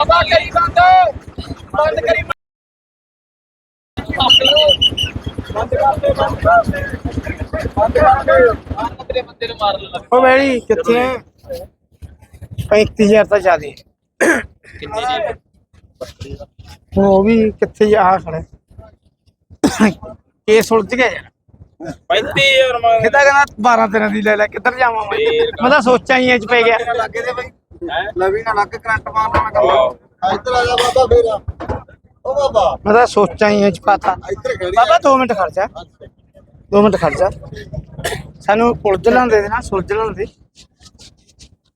ਬਾਬਾ ਕਰੀ ਬੰਦ। ਬੰਦ ਕਰੀ ਬੰਦ। ਕਰਦੇ ਬੰਦ ਕਰਦੇ ਬੰਦ ਕਰਦੇ ਤੇਰੇ ਬੰਦੇ ਨੂੰ ਮਾਰ ਲੈਣਾ ਉਹ ਬੈੜੀ ਕਿੱਥੇ ਹੈ 35000 ਤਾਂ ਜ਼ਿਆਦੇ ਕਿੰਨੀ ਜੀ ਹੁਣ ਉਹ ਵੀ ਕਿੱਥੇ ਆ ਖੜੇ ਕੇਸ ਉਲਝ ਗਿਆ ਯਾਰ। 35000 ਮੰਗ ਇਹ ਤਾਂ ਕਹਿੰਦਾ 12 13 ਦੀ ਲੈ ਲੈ ਕਿੱਧਰ ਜਾਵਾਂ ਮੈਂ? ਮੈਂ ਤਾਂ ਸੋਚਾਂ ਹੀ ਇਹ ਚ ਪੈ ਗਿਆ। ਲੱਗੇ ਦੇ ਬਈ। ਲਵੀ ਨਾ ਲੱਗ ਕਰੰਟ ਮਾਰਨਾ ਨਾ ਕਰ ਇੱਧਰ ਆ ਜਾ ਬਾਬਾ ਫੇਰ। ਓ ਬਾਬਾ। ਮੈਂ ਤਾਂ ਸੋਚਾਂ ਹੀ ਇਹ ਚ ਪਾਤਾ। ਇੱਧਰ ਖੜੀ ਬਾਬਾ 2 ਮਿੰਟ ਖੜ ਜਾ। 2 ਮਿੰਟ ਖੜ ਜਾ। ਸਾਨੂੰ ਉਲਝ ਲੈਂਦੇ ਦੇ ਨਾ ਸੁਲਝ ਲੈਂਦੇ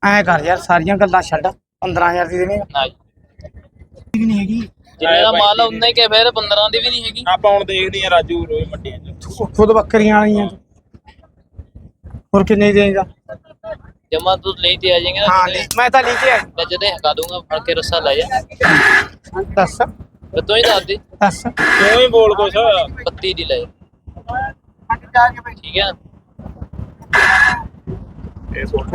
ਐ ਕਰ ਯਾਰ ਸਾਰੀਆਂ ਗੱਲਾਂ ਛੱਡ। 15000 ਦੀ ਦੇਣੀ ਨਾ ਜੀ ਵੀ ਨਹੀਂ ਹੈਗੀ। ਜਿੰਨੇ ਦਾ ਮਾਲ ਹੀ ਕਿ ਫਿਰ 15 ਦੀ ਵੀ ਨਹੀਂ ਹੈਗੀ। ਆਪਾਂ ਹੁਣ ਦੇਖਦੇ ਆ ਰਾਜੂ ਰੋਏ ਮੰਡੀਆਂ ਚ। ਖੁਦ ਬੱਕਰੀਆਂ ਵਾਲੀਆਂ ਹੋਰ ਕਿੰਨੇ ਦੇਗਾ ਜਮਾ ਤੂੰ ਲਈ ਤੇ ਆ ਜਾਏਗਾ ਹਾਂ ਲੈ, ਮੈਂ ਤਾਂ ਲਈ ਕੇ ਆਇਆ ਮੈਂ ਜਦੇ ਹਕਾ ਦੂੰਗਾ ਫੜ ਕੇ ਰੱਸਾ ਲੈ ਜਾ। ਦੱਸ। ਤੂੰ ਹੀ ਦੱਸ ਦੇ। ਦੱਸ। ਕਿਉਂ ਹੀ ਬੋਲ ਕੁਛ। 32 ਦੀ ਲੈ। ਜਾ ਠੀਕ ਹੈ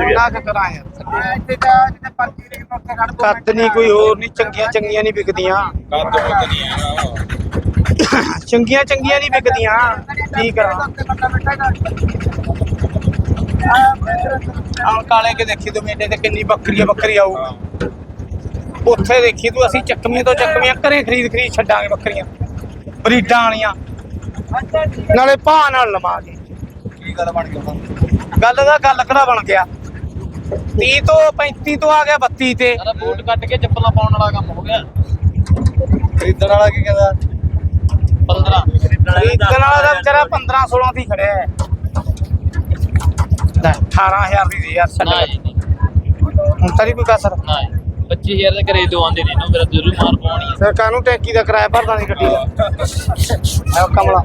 ਨਾ ਕਿ ਕਰਾਂ ਯਾਰ ਇੱਥੇ ਜਾ ਜਿੱਥੇ ਪਰਚੀ ਦੇ ਉੱਤੇ ਖੜ ਦੋ ਕੱਦ ਨਹੀਂ ਕੋਈ ਹੋਰ ਨਹੀਂ ਚੰਗੀਆਂ ਚੰਗੀਆਂ ਨਹੀਂ ਵਿਕਦੀਆਂ। ਕੱਦ ਮੁੱਕ ਨਹੀਂ ਹੈਗਾ ਚੰਗੀਆਂ ਚੰਗੀਆਂ ਨਹੀਂ ਵਿਕਦੀਆਂ। ਕੀ ਕਰਾਂ? ਆਹ ਕਾਲੇ ਕੇ ਦੇਖੀ ਤੂੰ ਮੇਲੇ ਤੇ ਕਿੰਨੀ ਬੱਕਰੀ ਬੱਕਰੀ ਆਊ। ਉੱਥੇ ਦੇਖੀ ਤੂੰ ਅਸੀਂ ਚੱਕਵੀਆਂ ਤੋਂ ਚੱਕਵੀਆਂ ਘਰੇ ਖਰੀਦ ਖਰੀਦ ਛੱਡਾਂਗੇ ਬੱਕਰੀਆਂ ਬਰੀਡਾਂ ਵਾਲੀਆਂ। ਨਾਲੇ ਭਾਅ ਨਾਲ ਲਵਾਂਗੇ। ਕੀ ਗੱਲ ਬਣ ਗਈ ਗੱਲ ਦਾ ਗੱਲ ਕਿਹੜਾ ਬਣ ਗਿਆ? 30 ਤੋਂ 35 ਤੋਂ ਆ ਗਿਆ 32 ਤੇ। ਸਾਰਾ ਬੂਟ ਕੱਟ ਕੇ ਚੱਪਲਾਂ ਪਾਉਣ ਵਾਲਾ ਕੰਮ ਹੋ ਗਿਆ। ਖਰੀਦਣ ਵਾਲਾ ਕੀ ਕਹਿੰਦਾ? 15 ਖਰੀਦਣ ਵਾਲਾ ਦਾ ਵਿਚਾਰਾ 15 16 ਦੀ ਖੜਿਆ ਹੈ। ਲੈ 18000 ਦੀ ਦੇ ਯਾਰ ਛੱਡ ਨਾ ਜੀ ਨਹੀਂ। ਹੁਣ ਤਾਂ ਨਹੀਂ ਕੋਈ ਕਸਰ। ਨਾ ਜੀ 25000 ਦੇ ਘਰੇ ਦੋ ਆਂਦੇ ਨੇ ਨਾ ਮੇਰਾ ਜ਼ਰੂਰ ਮਾਰ ਪਾਉਣੀ ਹੈ ਫਿਰ ਕਾਹਨੂੰ ਟੈਂਕੀ ਦਾ ਕਿਰਾਇਆ ਭਰਦਾ ਨਹੀਂ ਗੱਡੀ ਦਾ? ਐ ਕਮਲਾ।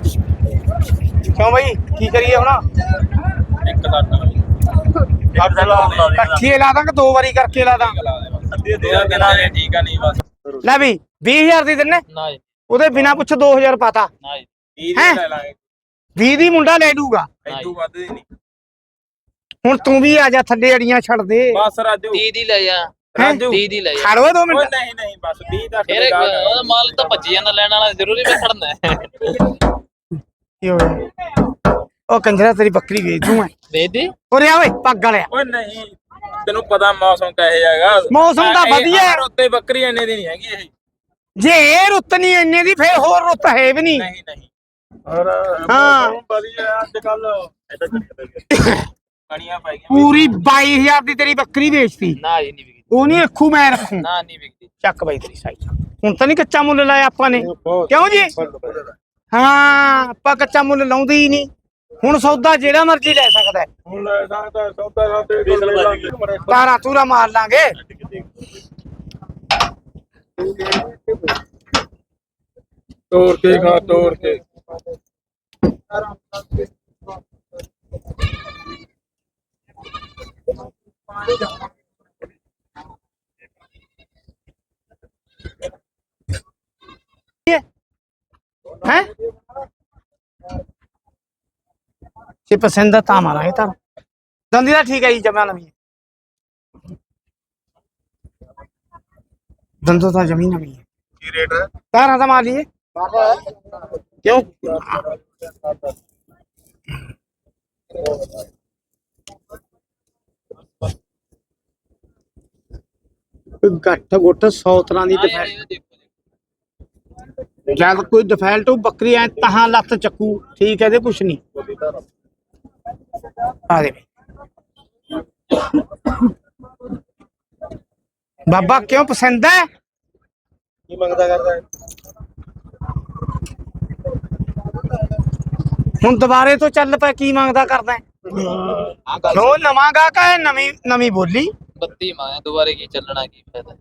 ਕਿਉਂ ਬਈ? ਕੀ ਕਰੀਏ ਹੁਣ? ਇੱਕ ਲੱਖ ਇਕੱਠੀ ਲਾ ਦਾਂਗੇ ਦੋ ਵਾਰੀ ਕਰਕੇ ਲਾ ਦਾਂ ਅੱਧੇ ਦੇ ਦਿਨਾਂ ਨੇ ਠੀਕ ਆ ਨਹੀਂ ਬਸ। ਲੈ ਵੀ 20000 ਦੀ ਦਿੰਨੇ? ਨਾ ਜੀ। ਉਹਦੇ ਬਿਨਾ ਪੁੱਛ 2000 ਪਾਤਾ। ਨਾ ਜੀ। 30 ਹੈਂ? ਦੇ ਲੈ ਲਾਂਗੇ। 20 ਦੀ ਮੁੰਡਾ ਲੈ ਲੂਗਾ। ਐਦੂ ਵੱਧ ਦੀ ਨਹੀਂ। ਹੁਣ ਤੂੰ ਵੀ ਆ ਜਾ ਥੱਲੇ ਅੜੀਆਂ ਛੱਡ ਦੇ। ਬਸ ਰਾਜੂ। 30 ਦੀ ਲੈ ਜਾ। ਰਾਜੂ 30 ਦੀ ਲੈ ਜਾ। ਖੜ ਓਏ ਦੋ ਓਏ ਮਿੰਟ ਨਹੀਂ ਨਹੀਂ ਬਸ 20 ਦਾ ਫਿਰ ਇੱਕ ਉਹਦਾ ਮਾਲ ਤਾਂ ਭੱਜ ਜਾਂਦਾ ਲੈਣ ਵਾਲਾ ਜ਼ਰੂਰੀ ਮੈਂ ਖੜਨਾ ਹੈ। ਕੀ ਹੋ ਗਿਆ? ਉਹ ਕੰਜਰਾ ਤੇਰੀ ਬੱਕਰੀ ਵੇਚ ਦੂੰ ਮੈਂ। ਵੇਚ ਦੇ? ਉਰੇ ਆ ਓਏ ਪੱਗ ਵਾਲਿਆ। ਓਏ ਨਹੀਂ ਤੈਨੂੰ ਪਤਾ ਮੌਸਮ ਕਹੇ ਜਾਗਾ ਮੌਸਮ ਤਾਂ ਵਧੀਆ। ਹੈ। ਉੱਤੇ ਬੱਕਰੀ ਇੰਨੇ ਦੀ ਨਹੀਂ ਹੈਗੀ ਇਹ। ਜੇ ਇਹ ਰੁੱਤ ਨਹੀਂ ਇੰਨੇ ਦੀ ਫੇਰ ਹੋਰ ਰੁੱਤ ਹੈ ਵੀ ਨਹੀਂ। ਨਹੀਂ ਨਹੀਂ। ਹਾਂ। ਵਧੀਆ ਅੱਜ ਕੱਲ ਕਣੀਆਂ ਪੈ ਗਈਆਂ ਪੂਰੀ 22000 ਦੀ ਤੇਰੀ ਬੱਕਰੀ ਵੇਚਤੀ। ਨਾ ਜੀ ਨਹੀਂ ਵਿਕਦੀ। ਉਹ ਨਹੀਂ ਅੱਖੂ ਮੈਂ ਰੱਖੂ। ਨਾ ਨਹੀਂ ਵਿਕਦੀ। ਚੱਕ ਬਾਈ ਤੇਰੀ ਸਾਈ ਹੁਣ ਤਾਂ ਨਹੀਂ ਕੱਚਾ ਮੁੱਲ ਲਾਇਆ ਆਪਾਂ ਨੇ। ਕਿਉਂ ਜੀ? ਹਾਂ ਆਪਾਂ ਕੱਚਾ ਮੁੱਲ ਲਾਉਂਦੇ ਹੀ ਨਹੀਂ। ਹੁਣ ਸੌਦਾ ਜਿਹੜਾ ਮਰਜ਼ੀ ਲੈ ਸਕਦਾ ਹੈ। ਹੁਣ ਲੈ ਸਕਦਾ ਸੌਦਾ ਸਾਡੇ ਤਾਰਾ ਤੂਰਾ ਮਾਰ ਲਾਂਗੇ। ਤੋੜ ਕੇ ਖਾ ਤੋੜ ਕੇ। ਹੈ ਜੇ ਪਸੰਦ ਆ ਤਾਂ ਮਾਰਾਂਗੇ ਤਾਂ ਦੰਦੀ ਦਾ ਠੀਕ ਹੈ ਜੀ ਜਮਾ ਨਵੀਂ ਹੈ ਦੰਦੋ ਤਾਂ ਜ਼ਮੀਨ ਨਵੀਂ ਹੈ ਕੀ ਰੇਟ ਹੈ ਤਾਰਾ ਤਾਂ ਮਾਰ ਲਈਏ ਕਿਉਂ ਗੱਠ ਗੁੱਟ 100 ਤਰ੍ਹਾਂ ਦੀ ਨਾ ਡਿਫੈਲਟ ਜਦ ਕੋਈ ਡਿਫਾਲਟ ਹੋ ਬੱਕਰੀ ਐ ਤਹਾਂ ਲੱਤ ਚੱਕੂ ਠੀਕ ਹੈ ਇਹਦੇ ਕੁਛ ਨਹੀਂ। ਆ ਦੇ ਬਾਬਾ ਕਿਉਂ ਪਸੰਦ ਹੈ? ਕੀ ਮੰਗਦਾ ਕਰਦਾ ਹੁਣ ਦੁਬਾਰੇ ਤੋਂ ਚੱਲ ਪਿਆ ਕੀ ਮੰਗਦਾ ਕਰਦਾ ਹੈ? ਕਿਉਂ ਨਵਾਂ ਗਾਹਕ ਹੈ ਨਵੀਂ ਨਵੀਂ ਬੋਲੀ। 32 ਮਾਇਆ ਦੁਬਾਰੇ ਕੀ ਚੱਲਣਾ ਕੀ ਫਾਇਦਾ?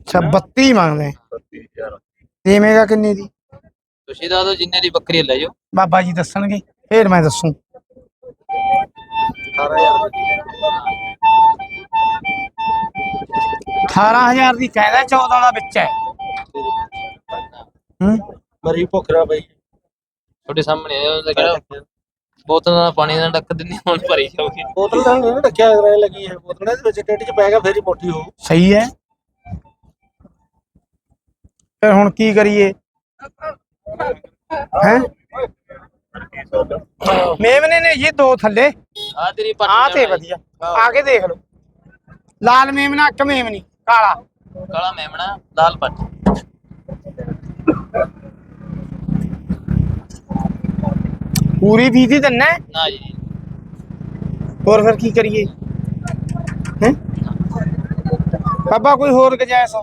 ਅੱਛਾ 32 ਮੰਗਦੇ? ਦੇਵੇਂਗਾ ਕਿੰਨੇ ਦੀ? ਤੁਸੀਂ ਦੱਸ ਦਿਓ ਜਿੰਨੇ ਦੀ ਬੱਕਰੀ ਲੈ ਜਾਓ। ਬਾਬਾ ਜੀ ਦੱਸਣਗੇ ਫੇਰ ਮੈਂ ਦੱਸੂ। 18000 ਦੀ ਕਹਿੰਦਾ 14 ਦਾ ਵਿੱਚ ਹੈ। ਹੂੰ। ਮਰੀ ਭੁਖਰਾ ਬਈ ਤੁਹਾਡੇ ਸਾਹਮਣੇ ਹੈ ਉਹਦਾ ਕਿਹੜਾ ਬੋਤਲ ਦਾ ਪਾਣੀ ਨਾਲ ਡੱਕ ਦਿੰਦੀ ਹੁਣ ਭਰੀ ਜਾਊਗੀ। ਬੋਤਲ ਤਾਂ ਨਹੀਂ ਰੱਖਿਆ ਰਹਿ ਲੱਗੀ ਹੈ ਬੋਤਲ ਦੇ ਵਿੱਚ ਟੇਟ ਚ ਪੈ ਗਿਆ ਫੇਰ ਹੀ ਮੋਟੀ ਹੋਊ ਸਹੀ ਹੈ। ਫਿਰ ਹੁਣ ਕੀ ਕਰੀਏ? ਹੈ? ਮੇਮਨੇ ਨੇ ਜੀ ਦੋ ਥੱਲੇ। ਆ ਤੇਰੀ ਪੱਟ ਆ ਤੇ ਵਧੀਆ। ਆ ਕੇ ਦੇਖ ਲਓ। ਲਾਲ ਮੇਮਨਾ ਇੱਕ ਮੇਮਨੀ ਕਾਲਾ। ਕਾਲਾ ਮੇਮਣਾ ਲਾਲ ਪੱਟ। ਪੂਰੀ ਫੀਤੀ ਦਿੰਨਾ ਹੈ? ਨਾ ਜੀ ਹੋਰ ਫਿਰ ਕੀ ਕਰੀਏ ਹੈ ਬਾਬਾ ਕੋਈ ਹੋਰ ਗਜਾਇਸ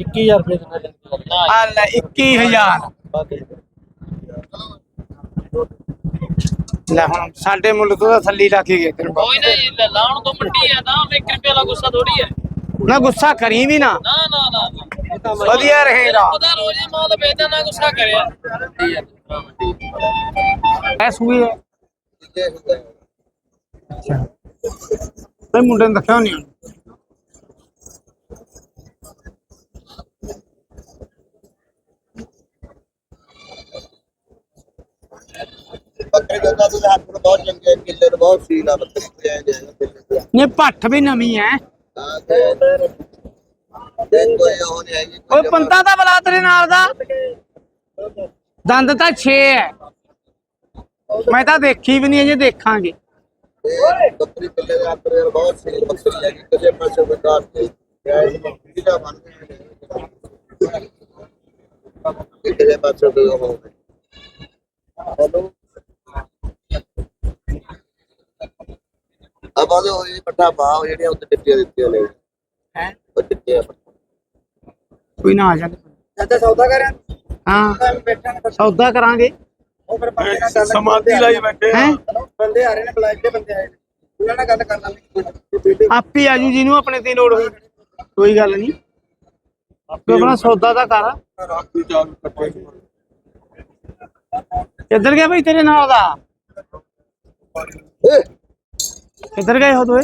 21000 ਰੁਪਏ ਦਿੰਦਾ ਨਾ ਆ ਲੈ 21000 ਲੈ ਹੁਣ ਸਾਡੇ ਮੁੱਲ ਤੋਂ ਤਾਂ ਥੱਲੀ ਲਾ ਕੇ ਗਏ ਤੈਨੂੰ ਬਾਬਾ। ਕੋਈ ਨਹੀਂ ਲੈ ਲਾਉਣ ਤੋਂ ਮੰਡੀ ਆ ਤਾਂ 1 ਰੁਪਏ ਵਾਲਾ ਗੁੱਸਾ ਥੋੜੀ ਹੈ ਨਾ ਗੁੱਸਾ ਕਰੀ ਵੀ ਨਾ ਨਾ ਨਾ ਨਾ ਨਾ। ਵਧੀਆ ਰਹੇਗਾ ਪਤਾ ਰੋਜ਼ ਹੀ ਮਾਲ ਵੇਚਦਾ ਨਾ ਗੁੱਸਾ ਕਰਿਆ। ਐ ਸੂਈ ਹੈ। ਤੇ ਮੁੰਡੇ ਨੂੰ ਦੱਸਿਆ ਨਹੀਂ ਬੱਕਰੀ ਦਾ ਤਾਂ ਹੱਥ ਨੂੰ ਬਹੁਤ ਚੰਗੇ ਕਿੱਲੇ ਬਹੁਤ ਸੀਲ ਆ ਬੱਕਰੀ ਤੇ। ਆ ਜਾਏਗਾ ਪੱਠ ਵੀ ਨਵੀਂ ਹੈ। ਹਾਂ ਤੇ ਤੇ ਕੋਈ ਉਹ ਨਹੀਂ ਹੈਗੀ ਓਏ ਪੰਤਾ ਦਾ ਬਲਾ ਤੇਰੇ ਨਾਲ ਦਾ। ਦੰਦ ਤਾਂ 6 ਹੈ ਮੈਂ ਤਾਂ ਦੇਖੀ ਵੀ ਨਹੀਂ ਅਜੇ ਦੇਖਾਂਗੇ। ਬੱਕਰੀ ਕਿੱਲੇ ਦੇ ਨੂੰ ਬਹੁਤ ਸੀਲ ਬੱਕਰੀ ਹੈਗੀ ਕਿੱਲੇ ਪਾਸੇ ਬਕਾਰ ਤੇ ਗੈਸ ਬੱਕਰੀ ਦਾ ਬਣਦੇ ਕਿੱਲੇ ਪਾਸੇ ਤੋਂ ਉਹ ਹੋਵੇ ਹਲੋ ਆ ਬਾਦੇ ਹੋਈ ਪੱਟਾ ਬਾਹ ਜਿਹੜੀਆਂ ਉੱਤੇ ਟਿੱਪੀਆਂ ਦਿੱਤੀਆਂ ਨੇ। ਹੈ? ਉਹ ਟਿੱਪੀਆਂ ਕੋਈ ਨਾ ਆ ਜਾਂਦੇ ਚਾਚਾ ਸੌਦਾ ਕਰਿਆ? ਹਾਂ। ਸੌਦਾ ਕਰਾਂਗੇ। ਉਹ ਫਿਰ ਸਮਾਧੀ ਲਾਈ ਬੈਠੇ ਆ। ਹੈ? ਬੰਦੇ ਆ ਰਹੇ ਨੇ ਬਲਾਈਕ ਦੇ ਬੰਦੇ ਆਏ ਨੇ। ਉਹਨਾਂ ਨਾਲ ਗੱਲ ਕਰ ਲਾਂਗੇ। ਆਪੇ ਆਜੂ ਜਿਹਨੂੰ ਆਪਣੇ ਤੇ ਲੋੜ ਹੋਈ। ਕੋਈ ਗੱਲ ਨਹੀਂ। ਤੂੰ ਆਪਣਾ ਸੌਦਾ ਤਾਂ ਕਰ। ਰਾਤੀ ਚਾਰ ਕੱਟੇ ਕਿੱਧਰ ਗਿਆ ਭਾਈ ਤੇਰੇ ਨਾਲ ਦਾ? ਏ। ਕਿੱਧਰ ਗਏ ਹੋ ਦੋਏ